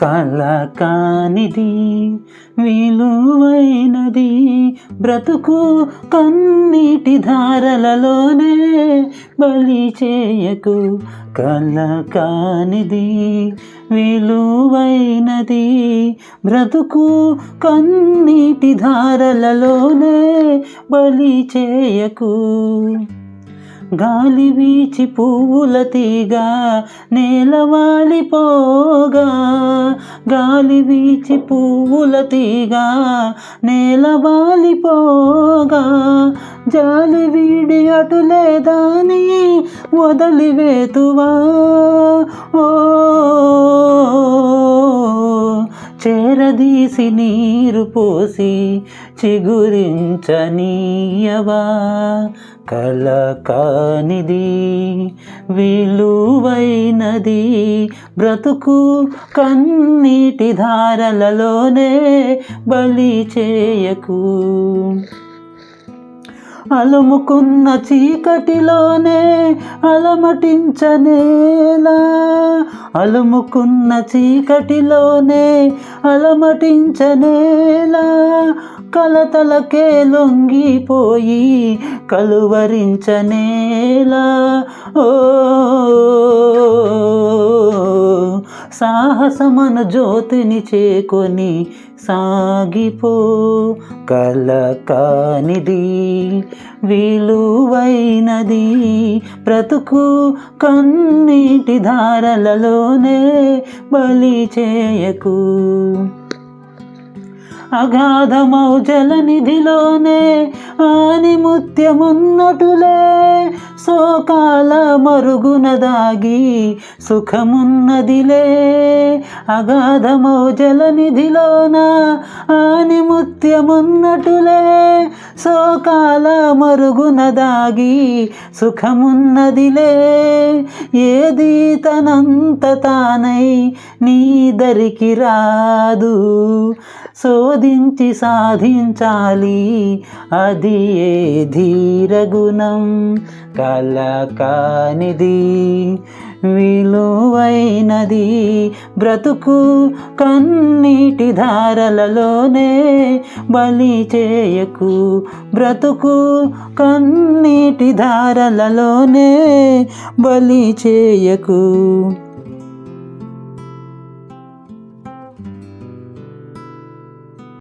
కల కానిది విలువైనది బ్రతుకు కన్నీటి ధారలలోనే బలి చేయకు. కల కానిది విలువైనది బ్రతుకు కన్నీటి ధారలలోనే బలి చేయకు. గాలి వీచి పువ్వుల తీగా నేలవాలిపోగా గాలి వీచి పువ్వుల తీగా నేలవాలిపోగా జాలి వీడి అటులేదాని వదిలివేతువా? ఓ చేరదీసి నీరు పోసి చిగురించనీయవా? కల కానిది విలువైనది బ్రతుకు కన్నీటి ధారలలోనే బలి చేయకు. అలుముకున్న చీకటిలోనే అలమటించనేలా. అలుముకున్న చీకటిలోనే అలమటించనేలా. కలతలకే లొంగిపోయి కలువరించనేలా. ఓ సాహసమను జ్యోతిని చేకొని సాగిపో కల కానిది విలువైనది బ్రతుకు కన్నీటి ధారలలోనే బలి చేయకు. అగాధమౌ జలనిధిలోనే ఆని ముత్యమున్నటులే లోకాల మరుగున దాగి సుఖమున్నదిలే. అగాధమౌ జలనిధిలోన ఆని ముత్యమున్నటులే. శోకాల మరుగున దాగి సుఖమున్నదిలే. ఏది తనంత తానై నీ దరికి రాదు. శోధించి సాధించాలి అది ఏ ధీరగుణం? కల కానిది విలువైనది బ్రతుకు కన్నీటి ధారలలోనే బలి చేయకు. బ్రతుకు కన్నీటి ధారలలోనే బలి చేయకు.